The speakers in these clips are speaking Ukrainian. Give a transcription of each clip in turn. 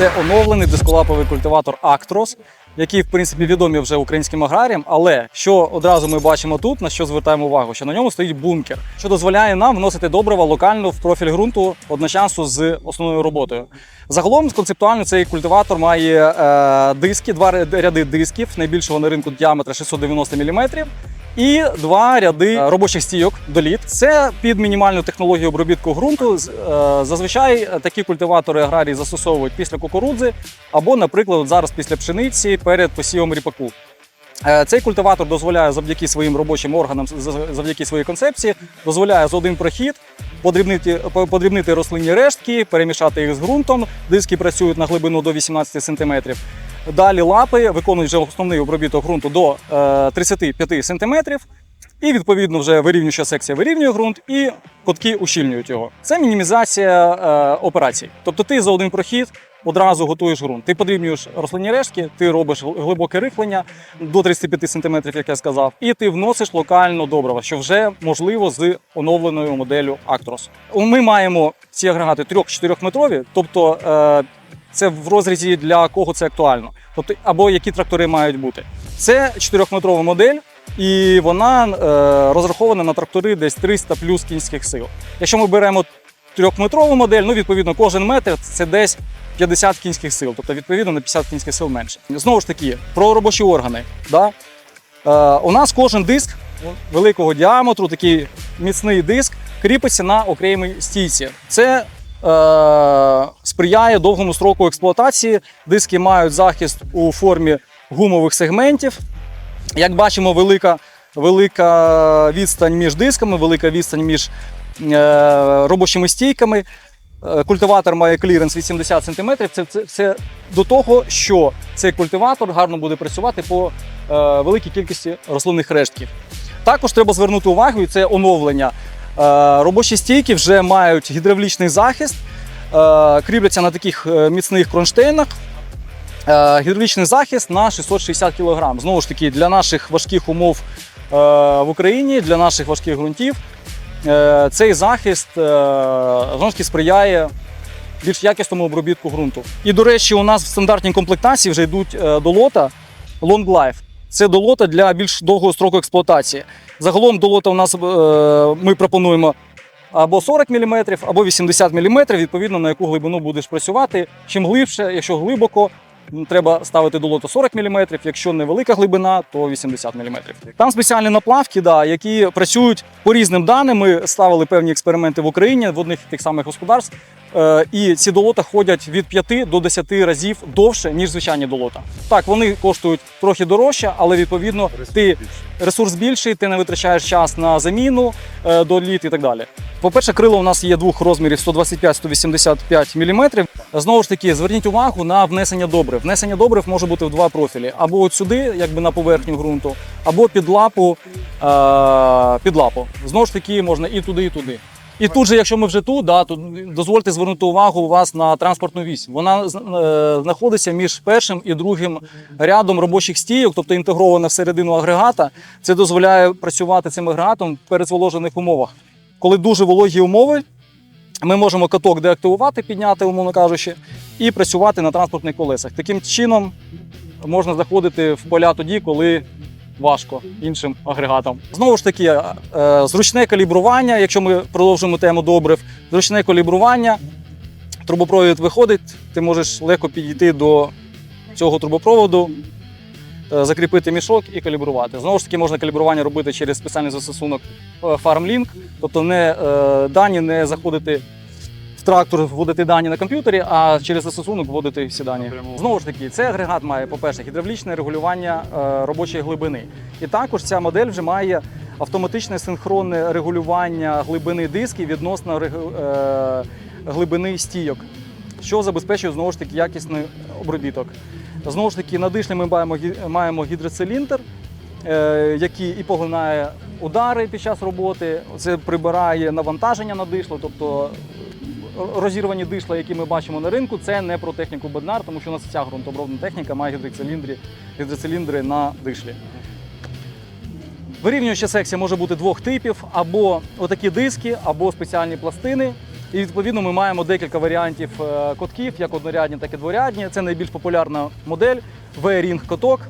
Це оновлений дисколаповий культиватор Actros, який, в принципі, відомий вже українським аграріям. Але що одразу ми бачимо тут, на що звертаємо увагу, що на ньому стоїть бункер, що дозволяє нам вносити добрива локально в профіль ґрунту одночасно з основною роботою. Загалом концептуально цей культиватор має е, диски, два ряди- дисків, найбільшого на ринку діаметра 690 мм. І два ряди е, робочих стійок доліт. Це під мінімальну технологію обробітку ґрунту. Е, Зазвичай е, такі культиватори аграрії застосовують після кукурудзи або, наприклад, зараз після пшениці перед посівом ріпаку. Цей культиватор дозволяє завдяки своїм робочим органам, завдяки своїй концепції, дозволяє за один прохід подрібнити, подрібнити рослинні рештки, перемішати їх з ґрунтом. Диски працюють на глибину до 18 см. Далі лапи виконують вже основний обробіток ґрунту до е, 35 см. І відповідно вже вирівнююча секція вирівнює ґрунт, і котки ущільнюють його. Це мінімізація е, операцій. Тобто ти за один прохід одразу готуєш ґрунт. Ти подрібнюєш рослинні рештки, ти робиш глибоке рихлення до 35 см, як я сказав, і ти вносиш локально добрива, що вже можливо з оновленою моделлю Actros. Ми маємо ці агрегати 3-4 метрові, тобто е, це в розрізі для кого це актуально. Тобто, або які трактори мають бути. Це 4-метрова модель, і вона е, розрахована на трактори десь 300 плюс кінських сил. Якщо ми беремо трьохметрову модель, ну відповідно кожен метр це десь 50 кінських сил, тобто відповідно на 50 кінських сил менше. Знову ж таки, про робочі органи. Да? Е, у нас кожен диск великого діаметру, такий міцний диск, кріпиться на окремій стійці. Це сприяє довгому строку експлуатації. Диски мають захист у формі гумових сегментів. Як бачимо, велика, велика відстань між дисками, велика відстань між е, робочими стійками. Е, Культиватор має кліренс 80 см. Це, це, це до того, що цей культиватор гарно буде працювати по е, великій кількості рослинних рештків. Також треба звернути увагу, і це оновлення. Е, робочі стійки вже мають гідравлічний захист, е, кріпляться на таких е, міцних кронштейнах. Гідравлічний захист на 660 кг. Знову ж таки, для наших важких умов в Україні, для наших важких ґрунтів, цей захист знову ж таки сприяє більш якісному обробітку ґрунту. І, до речі, у нас в стандартній комплектації вже йдуть до лота Long Life. Це до лота для більш довгого строку експлуатації. Загалом до лота у нас е, ми пропонуємо або 40 мм, або 80 мм, відповідно на яку глибину будеш працювати. Чим глибше, якщо глибоко, треба ставити до лоту 40 мм, якщо невелика глибина, то 80 мм. Там спеціальні наплавки, да, які працюють по різним даним. Ми ставили певні експерименти в Україні в одних тих самих господарств. Е, І ці долота ходять від 5 до 10 разів довше, ніж звичайні долота. Так, вони коштують трохи дорожче, але відповідно ти ресурс більший, ти не витрачаєш час на заміну е, до літ і так далі. По-перше, крило у нас є двох розмірів 125-185 мм. Знову ж таки, зверніть увагу на внесення добрив. Внесення добрив може бути в два профілі: або от сюди, якби на поверхню ґрунту, або під лапу, е, під лапу. Знову ж таки, можна і туди, і туди. І тут же, якщо ми вже тут, да, то дозвольте звернути увагу у вас на транспортну вісь. Вона е, знаходиться між першим і другим рядом робочих стійок, тобто інтегрована всередину агрегата. Це дозволяє працювати цим агрегатом в перезволожених умовах. Коли дуже вологі умови, ми можемо каток деактивувати, підняти, умовно кажучи, і працювати на транспортних колесах. Таким чином можна заходити в поля тоді, коли важко іншим агрегатам. Знову ж таки, е, зручне калібрування, якщо ми продовжуємо тему добрив, зручне калібрування, трубопровід виходить, ти можеш легко підійти до цього трубопроводу, е, закріпити мішок і калібрувати. Знову ж таки, можна калібрування робити через спеціальний застосунок е, FarmLink, тобто не дані не заходити в трактор, вводити дані на комп'ютері, а через застосунок вводити всі дані. Знову ж таки, цей агрегат має, по-перше, гідравлічне регулювання е, робочої глибини. І також ця модель вже має автоматичне синхронне регулювання глибини дисків відносно е, глибини стійок, що забезпечує знову ж таки якісний обробіток. Знову ж таки, на дишлі ми маємо, гі- маємо гідроциліндр, е, який і поглинає удари під час роботи. Це прибирає навантаження на дишло, тобто розірвані дишла, які ми бачимо на ринку, це не про техніку Беднар, тому що у нас вся ґрунтообробна техніка має гідроциліндри, гідроциліндри на дишлі. Вирівнююча секція може бути двох типів: або отакі диски, або спеціальні пластини. І відповідно ми маємо декілька варіантів е, котків, як однорядні, так і дворядні. Це найбільш популярна модель V-Ring коток.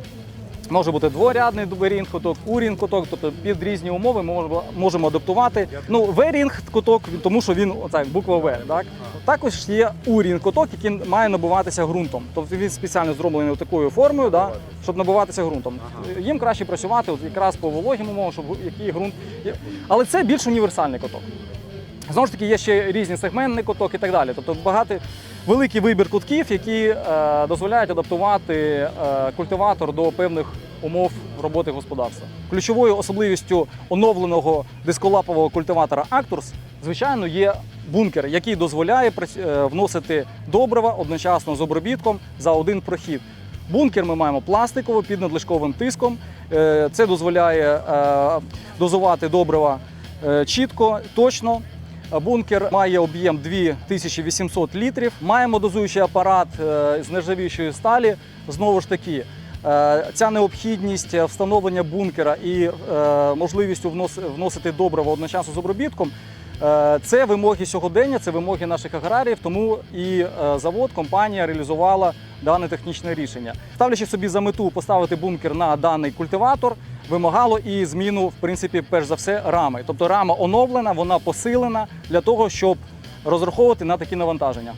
Може бути дворядний V-Ring коток, U-Ring коток, тобто під різні умови ми можемо, адаптувати. Ну, V-Ring коток, тому що він оця буква В. Так? Також є U-Ring коток, який має набуватися ґрунтом. Тобто він спеціально зроблений такою формою, да, щоб набуватися ґрунтом. Їм краще працювати от якраз по вологим умовам, щоб який ґрунт. Але це більш універсальний коток. Знову ж таки, є ще різні сегментні куток і так далі. Тобто багато великий вибір кутків, які е, дозволяють адаптувати е, культиватор до певних умов роботи господарства. Ключовою особливістю оновленого дисколапового культиватора Actors, звичайно, є бункер, який дозволяє е, вносити добрива одночасно з обробітком за один прохід. Бункер ми маємо пластиковий під надлишковим тиском. Е, Це дозволяє е, дозувати добрива чітко, точно. Бункер має об'єм 2800 літрів. Маємо дозуючий апарат е, з нержавіючої сталі. Знову ж таки, е, ця необхідність встановлення бункера і е, можливістю вносити добриво одночасно з обробітком. Це вимоги сьогодення, це вимоги наших аграріїв, тому і завод, компанія реалізувала дане технічне рішення. Ставлячи собі за мету поставити бункер на даний культиватор, вимагало і зміну, в принципі, перш за все, рами. Тобто рама оновлена, вона посилена для того, щоб розраховувати на такі навантаження.